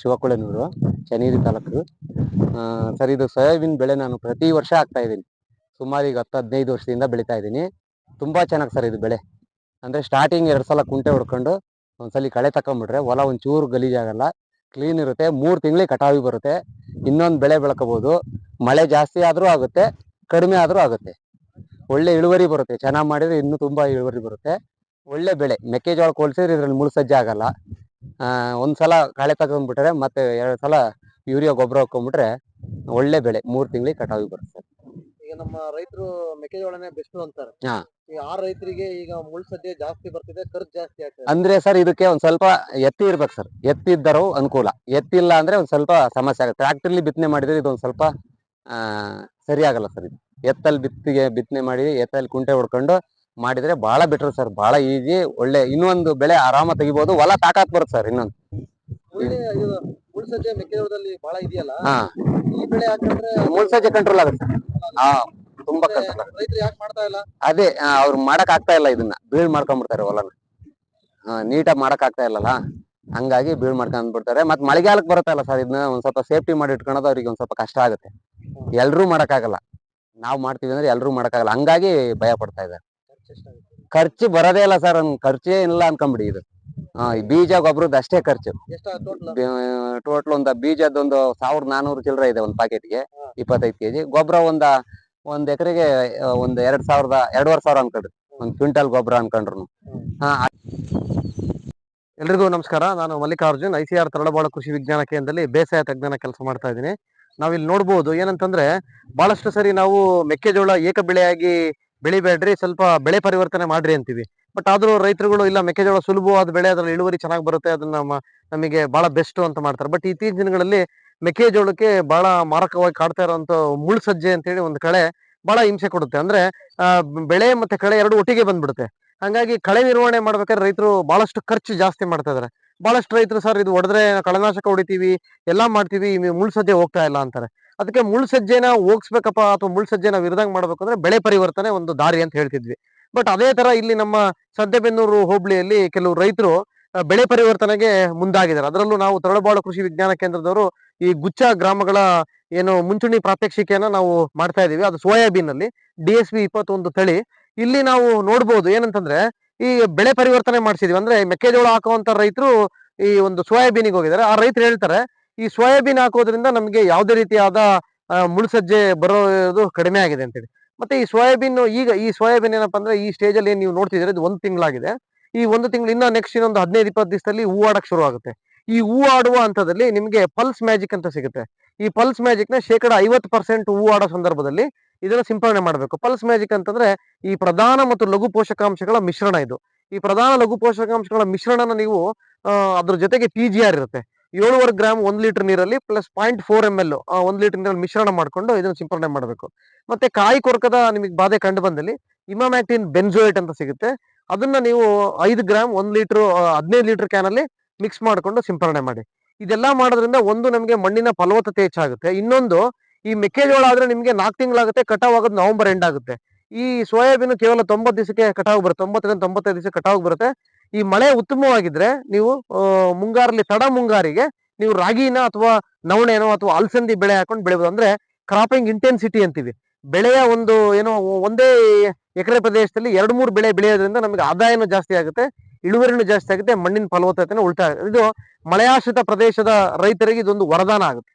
ಶಿವಕುಳೆನೂರು Channagiri taluk. Sir, ಇದು soybean ಬೆಳೆ ನಾನು ಪ್ರತಿ ವರ್ಷ ಹಾಕ್ತಾ ಇದ್ದೀನಿ. ಸುಮಾರು ಈಗ ಹತ್ತು, ಹದಿನೈದು ವರ್ಷದಿಂದ ಬೆಳಿತಾ ಇದ್ದೀನಿ. ತುಂಬಾ ಚೆನ್ನಾಗಿ ಸರ್, ಇದು ಬೆಳೆ. ಅಂದ್ರೆ ಸ್ಟಾರ್ಟಿಂಗ್ ಎರಡು ಸಲ ಕುಂಟೆ ಹೊಡ್ಕೊಂಡು ಒಂದ್ಸಲಿ ಕಳೆ ತಕೊಂಡ್ಬಿಟ್ರೆ ಹೊಲ ಒಂಚೂರು ಗಲೀಜಾಗಲ್ಲ ಕ್ಲೀನ್ ಇರುತ್ತೆ, ಮೂರು ತಿಂಗಳಿಗೆ ಕಟಾವಿ ಬರುತ್ತೆ. ಇನ್ನೊಂದು ಬೆಳೆ ಬೆಳ್ಕೋಬೋದು. ಮಳೆ ಜಾಸ್ತಿ ಆದರೂ ಆಗುತ್ತೆ, ಕಡಿಮೆ ಆದ್ರೂ ಆಗುತ್ತೆ. ಒಳ್ಳೆ ಇಳುವರಿ ಬರುತ್ತೆ. ಚೆನ್ನಾಗಿ ಮಾಡಿದ್ರೆ ಇನ್ನೂ ತುಂಬಾ ಇಳುವರಿ ಬರುತ್ತೆ. ಒಳ್ಳೆ ಬೆಳೆ. ಮೆಕ್ಕೆಜೋಳ ಹೋಲಿಸಿದ್ರೆ ಇದ್ರಲ್ಲಿ ಮುಳುಸಜ್ಜೆ ಆಗಲ್ಲ. ಒಂದ್ಸಲ ಕಳೆ ತಗೊಂಡ್ಬಿಟ್ರೆ ಮತ್ತೆ ಎರಡು ಸಲ ಯೂರಿಯಾ ಗೊಬ್ಬರ ಹಾಕೊಂಡ್ಬಿಟ್ರೆ ಒಳ್ಳೆ ಬೆಳೆ ಮೂರ್ ತಿಂಗಳಿಗೆ ಕಟಾವಿ ಬರುತ್ತೆ. ಈಗ ನಮ್ಮ ರೈತರು ಮೆಕ್ಕೆಜೋಳನೇ ಬೆಸ್ಟ್ ಅಂತಾರೆ. ಹಾ. ಆ ರೈತರಿಗೆ ಈಗ ಮುಳ್ ಸದ್ಯ ಜಾಸ್ತಿ ಬರ್ತಿದೆ ಖರ್ಚು ಜಾಸ್ತಿ ಆಗ್ತದೆ. ಅಂದ್ರೆ ಸರ್ ಇದಕ್ಕೆ ಒಂದ್ ಸ್ವಲ್ಪ ಎತ್ತಿ ಇರ್ಬೇಕು ಸರ್. ಎತ್ತಿದ್ದರೂ ಅನುಕೂಲ. ಎತ್ತಿಲ್ಲ ಅಂದ್ರೆ ಒಂದ್ ಸ್ವಲ್ಪ ಸಮಸ್ಯೆ ಆಗುತ್ತೆ. ಟ್ರಾಕ್ಟರ್ಲಿ ಬಿತ್ತನೆ ಮಾಡಿದ್ರೆ ಇದೊಂದ್ ಸ್ವಲ್ಪ ಆ ಸರಿ ಆಗಲ್ಲ ಸರ್ ಇದು. ಎತ್ತಲ್ಲಿ ಬಿತ್ತಿಗೆ ಬಿತ್ತನೆ ಮಾಡಿ ಎತ್ತಲ್ಲಿ ಕುಂಟೆ ಹೊಡ್ಕೊಂಡು ಮಾಡಿದ್ರೆ ಬಹಳ ಬೆಟರ್ ಸರ್ ಬಹಳ ಈಜಿ ಒಳ್ಳೆ ಇನ್ನೊಂದು ಬೆಳೆ ಆರಾಮ ತೆಗಿಬಹುದು ಹೊಲ ತಾಕಾಕ್ ಬರುತ್ತೆ ಸರ್ ಇನ್ನೊಂದು. ಒಳ್ಳೆ ಇದು ಮುಳ್ ಮೆಕ್ಕೆಜೋಳದಲ್ಲಿ ಬಹಳ ಇದೆಯಲ್ಲ? ಈ ಬೆಳೆ ಹಾಕಿದ್ರೆ ಮುಳ್ಸಜ್ಜೆ ಕಂಟ್ರೋಲ್ ಆಗುತ್ತೆ ಹಾ ತುಂಬಾ ಕಂಟ್ರೋಲ್ ರೈತರು ಯಾಕೆ ಮಾಡ್ತಾ ಇಲ್ಲ? ಅದೇ ಅವ್ರು ಮಾಡಕ್ ಆಗ್ತಾ ಇಲ್ಲ ಇದನ್ನ. ಬೀಳ್ ಮಾಡ್ಕೊಂಡ್ಬಿಡ್ತಾರೆ ಹೊಲನ. ನೀಟಾಗಿ ಮಾಡಕ್ ಆಗ್ತಾ ಇಲ್ಲಲ್ಲ? ಹಂಗಾಗಿ ಬೀಳ್ ಮಾಡ್ಕೊಂಡ್ ಬಿಡ್ತಾರೆ ಮತ್ ಮಳೆಗಾಲಕ್ ಬರುತ್ತಲ್ಲ ಸರ್ ಇದನ್ನ ಒಂದ್ ಸ್ವಲ್ಪ ಸೇಫ್ಟಿ ಮಾಡಿ ಇಟ್ಕೊಳೋದು ಅವ್ರಿಗೆ ಒಂದ್ ಸ್ವಲ್ಪ ಕಷ್ಟ ಆಗುತ್ತೆ. ಎಲ್ರೂ ಮಾಡಕ್ಕಾಗಲ್ಲ ನಾವ್ ಮಾಡ್ತೀವಿ ಅಂದ್ರೆ ಎಲ್ರೂ ಮಾಡಕ್ಕಾಗಲ್ಲ ಹಂಗಾಗಿ ಭಯ ಪಡ್ತಾ ಇದ್ದಾರೆ. ಖರ್ಚು ಬರೋದೇ ಇಲ್ಲ ಸರ್ ಖರ್ಚೇ ಇಲ್ಲ ಅನ್ಕೊಂಬಿಡಿ ಇದು. ಆ, ಈ ಬೀಜ ಗೊಬ್ಬರದ್ದು ಅಷ್ಟೇ ಖರ್ಚು. ಟೋಟಲ್ ಒಂದ ಬೀಜದ ಒಂದು ಸಾವಿರದ ನಾನೂರು ಚಿಲ್ಲರೆ ಇದೆ ಒಂದ್ ಪ್ಯಾಕೆಟ್ಗೆ. ಇಪ್ಪತ್ತೈದು ಕೆಜಿ. ಗೊಬ್ಬರ ಒಂದ ಒಂದ್ ಎಕರೆಗೆ ಒಂದ್ ಎರಡ್ ಸಾವಿರದ ಎರಡೂವರೆ ಸಾವಿರ ಅನ್ಕೊಂಡ್ರಿ. ಒಂದ್ ಕ್ವಿಂಟಲ್ ಗೊಬ್ಬರ ಅನ್ಕೊಂಡ್ರು ಹಾ. ಎಲ್ರಿಗೂ ನಮಸ್ಕಾರ. ನಾನು Mallikarjun I C R Taralabalu ಕೃಷಿ ವಿಜ್ಞಾನ ಕೇಂದ್ರದಲ್ಲಿ ಬೇಸಾಯ ತಜ್ಞನ ಕೆಲಸ ಮಾಡ್ತಾ ಇದ್ದೀನಿ. ನಾವಿಲ್ಲಿ ನೋಡ್ಬೋದು ಏನಂತಂದ್ರೆ ಬಹಳಷ್ಟು ಸರಿ ನಾವು ಮೆಕ್ಕೆಜೋಳ ಏಕ ಬೆಳೆಯಾಗಿ ಬೆಳಿಬೇಡ್ರಿ, ಸ್ವಲ್ಪ ಬೆಳೆ ಪರಿವರ್ತನೆ ಮಾಡ್ರಿ ಅಂತೀವಿ. ಬಟ್ ಆದ್ರೂ ರೈತರುಗಳು ಇಲ್ಲ, ಮೆಕ್ಕೆಜೋಳ ಸುಲಭವಾದ ಬೆಳೆ ಅದರ ಇಳುವರಿ ಚೆನ್ನಾಗಿ ಬರುತ್ತೆ, ಅದನ್ನ ನಮಗೆ ಬಹಳ ಬೆಸ್ಟ್ ಅಂತ ಮಾಡ್ತಾರೆ. ಬಟ್ ಇತ್ತೀಚಿನ ದಿನಗಳಲ್ಲಿ ಮೆಕ್ಕೆಜೋಳಕ್ಕೆ ಬಹಳ ಮಾರಕವಾಗಿ ಕಾಡ್ತಾ ಇರುವಂತ ಮುಳ್ಸಜ್ಜೆ ಅಂತೇಳಿ ಒಂದು ಕಳೆ ಬಹಳ ಹಿಂಸೆ ಕೊಡುತ್ತೆ. ಅಂದ್ರೆ ಬೆಳೆ ಮತ್ತೆ ಕಳೆ ಎರಡು ಒಟ್ಟಿಗೆ ಬಂದ್ಬಿಡುತ್ತೆ. ಹಂಗಾಗಿ ಕಳೆ ನಿರ್ವಹಣೆ ಮಾಡ್ಬೇಕಾದ್ರೆ ರೈತರು ಬಹಳಷ್ಟು ಖರ್ಚು ಜಾಸ್ತಿ ಮಾಡ್ತಾ ಇದಾರೆ. ಬಹಳಷ್ಟು ರೈತರು ಸರ್ ಇದು ಹೊಡೆದ್ರೆ ಕಳೆನಾಶಕ ಹೊಡಿತೀವಿ, ಎಲ್ಲಾ ಮಾಡ್ತೀವಿ, ಈ ಮುಳ್ ಸಜ್ಜೆ ಹೋಗ್ತಾ ಇಲ್ಲ ಅಂತಾರೆ. ಅದಕ್ಕೆ ಮುಳ್ ಸಜ್ಜೆನ ಹೋಗ್ಸ್ಬೇಕಪ್ಪ ಅಥವಾ ಮುಳ್ ಸಜ್ಜೆನ ವಿರದಂಗ್ ಮಾಡ್ಬೇಕು ಅಂದ್ರೆ ಬೆಳೆ ಪರಿವರ್ತನೆ ಒಂದು ದಾರಿ ಅಂತ ಹೇಳ್ತಿದ್ವಿ. ಬಟ್ ಅದೇ ತರ ಇಲ್ಲಿ ನಮ್ಮ ಸದ್ದೆಬೆನ್ನೂರು ಹೋಬಳಿಯಲ್ಲಿ ಕೆಲವು ರೈತರು ಬೆಳೆ ಪರಿವರ್ತನೆಗೆ ಮುಂದಾಗಿದ್ದಾರೆ. ಅದರಲ್ಲೂ ನಾವು ತರಳಬಾಳು ಕೃಷಿ ವಿಜ್ಞಾನ ಕೇಂದ್ರದವರು ಈ ಗುಚ್ಚ ಗ್ರಾಮಗಳ ಏನು ಮುಂಚೂಣಿ ಪ್ರಾತ್ಯಕ್ಷಿಕೆಯನ್ನ ನಾವು ಮಾಡ್ತಾ ಇದೀವಿ ಅದು ಸೋಯಾಬೀನ್ ಅಲ್ಲಿ ಡಿ ಎಸ್ ಬಿ ಇಪ್ಪತ್ತೊಂದು ತಳಿ. ಇಲ್ಲಿ ನಾವು ನೋಡ್ಬೋದು ಏನಂತಂದ್ರೆ ಈ ಬೆಳೆ ಪರಿವರ್ತನೆ ಮಾಡಿಸಿದೀವಿ. ಅಂದ್ರೆ ಮೆಕ್ಕೆಜೋಳ ಹಾಕುವಂತ ರೈತರು ಈ ಒಂದು ಸೋಯಾಬೀನಿಗೆ ಹೋಗಿದ್ದಾರೆ. ಆ ರೈತರು ಹೇಳ್ತಾರೆ ಈ ಸೋಯಾಬೀನ್ ಹಾಕೋದ್ರಿಂದ ನಮಗೆ ಯಾವುದೇ ರೀತಿಯಾದ ಮುಳುಸಜ್ಜೆ ಬರೋದು ಕಡಿಮೆ ಆಗಿದೆ ಅಂತೇಳಿ. ಮತ್ತೆ ಈ ಸೋಯಾಬೀನ್ ಈಗ, ಈ ಸೋಯಾಬೀನ್ ಏನಪ್ಪಾ ಅಂದ್ರೆ ಈ ಸ್ಟೇಜ್ ಅಲ್ಲಿ ನೀವು ನೋಡ್ತಿದ್ರೆ ಇದು ಒಂದು ತಿಂಗಳಾಗಿದೆ. ಈ ಒಂದು ತಿಂಗಳು ಇನ್ನ ನೆಕ್ಸ್ಟ್ ಇನ್ನೊಂದು ಹದಿನೈದು, ಇಪ್ಪತ್ತು ದಿವಸದಲ್ಲಿ ಹೂ ಆಡಕ್ ಶುರು ಆಗುತ್ತೆ. ಈ ಹೂ ಆಡುವ ಹಂತದಲ್ಲಿ ನಿಮಗೆ ಪಲ್ಸ್ ಮ್ಯಾಜಿಕ್ ಅಂತ ಸಿಗುತ್ತೆ. ಈ ಪಲ್ಸ್ ಮ್ಯಾಜಿಕ್ನ ಶೇಕಡ ಐವತ್ತು ಪರ್ಸೆಂಟ್ ಹೂ ಆಡೋ ಸಂದರ್ಭದಲ್ಲಿ ಇದನ್ನ ಸಿಂಪಡಣೆ ಮಾಡಬೇಕು. ಪಲ್ಸ್ ಮ್ಯಾಜಿಕ್ ಅಂತಂದ್ರೆ ಈ ಪ್ರಧಾನ ಮತ್ತು ಲಘು ಪೋಷಕಾಂಶಗಳ ಮಿಶ್ರಣ ಇದು. ಈ ಪ್ರಧಾನ, ಲಘು ಪೋಷಕಾಂಶಗಳ ಮಿಶ್ರಣನ ನೀವು ಅದ್ರ ಜೊತೆಗೆ ಪಿ ಇರುತ್ತೆ. ಏಳುವರೆ ಗ್ರಾಮ್ ಒಂದು ಲೀಟರ್ ನೀರಲ್ಲಿ plus point four M L ಒಂದು ಲೀಟರ್ ನೀರಲ್ಲಿ ಮಿಶ್ರಣ ಮಾಡ್ಕೊಂಡು ಇದನ್ನು ಸಿಂಪರಣೆ ಮಾಡಬೇಕು. ಮತ್ತೆ ಕಾಯಿ ಕೊರಕದ ನಿಮಗೆ ಬಾಧೆ ಕಂಡು ಬಂದಲ್ಲಿ ಇಮಾಮ್ಯಾಕ್ಟಿನ್ ಬೆನ್ಜೋಯೇಟ್ ಅಂತ ಸಿಗುತ್ತೆ. ಅದನ್ನ ನೀವು ಐದು ಗ್ರಾಮ್ ಒಂದು ಲೀಟರ್ ಹದಿನೈದು ಲೀಟರ್ ಕ್ಯಾನ್ ಅಲ್ಲಿ ಮಿಕ್ಸ್ ಮಾಡಿಕೊಂಡು ಸಿಂಪರಣೆ ಮಾಡಿ. ಇದೆಲ್ಲ ಮಾಡೋದ್ರಿಂದ ಒಂದು ನಮಗೆ ಮಣ್ಣಿನ ಫಲವತ್ತತೆ ಹೆಚ್ಚಾಗುತ್ತೆ. ಇನ್ನೊಂದು, ಈ ಮೆಕ್ಕೆಜೋಳ ಆದ್ರೆ ನಿಮಗೆ ನಾಲ್ಕು ತಿಂಗಳಾಗುತ್ತೆ ಕಟಾವ್ ಆಗೋದು ನವೆಂಬರ್ ಎಂಡ್ ಆಗುತ್ತೆ. ಈ ಸೋಯಾಬೀನ್ ಕೇವಲ ತೊಂಬತ್ತು ದಿವಸಕ್ಕೆ ಕಟಾವು ಬರುತ್ತೆ, ತೊಂಬತ್ತರಿಂದ ತೊಂಬತ್ತೈದು ದಿವಸ ಕಟಾವು ಬರುತ್ತೆ. ಈ ಮಳೆ ಉತ್ತಮವಾಗಿದ್ರೆ ನೀವು ಮುಂಗಾರಲ್ಲಿ ತಡ ಮುಂಗಾರಿಗೆ ನೀವು ರಾಗಿನ ಅಥವಾ ನವಣೆನೋ ಅಥವಾ ಅಲಸಂದಿ ಬೆಳೆ ಹಾಕೊಂಡು ಬೆಳಿಬೋದು. ಅಂದ್ರೆ ಕ್ರಾಪಿಂಗ್ ಇಂಟೆನ್ಸಿಟಿ ಅಂತೀವಿ. ಬೆಳೆಯ ಒಂದು, ಏನೋ, ಒಂದೇ ಎಕರೆ ಪ್ರದೇಶದಲ್ಲಿ ಎರಡು ಮೂರು ಬೆಳೆ ಬೆಳೆಯೋದ್ರಿಂದ ನಮಗೆ ಆದಾಯನೂ ಜಾಸ್ತಿ ಆಗುತ್ತೆ, ಇಳುವರಿನೂ ಜಾಸ್ತಿ ಆಗುತ್ತೆ, ಮಣ್ಣಿನ ಫಲವತ್ತತೆನೂ ಉಲ್ಟಾ ಇದು ಮಳೆಯಾಶ್ರಿತ ಪ್ರದೇಶದ ರೈತರಿಗೆ ಇದೊಂದು ವರದಾನ ಆಗುತ್ತೆ.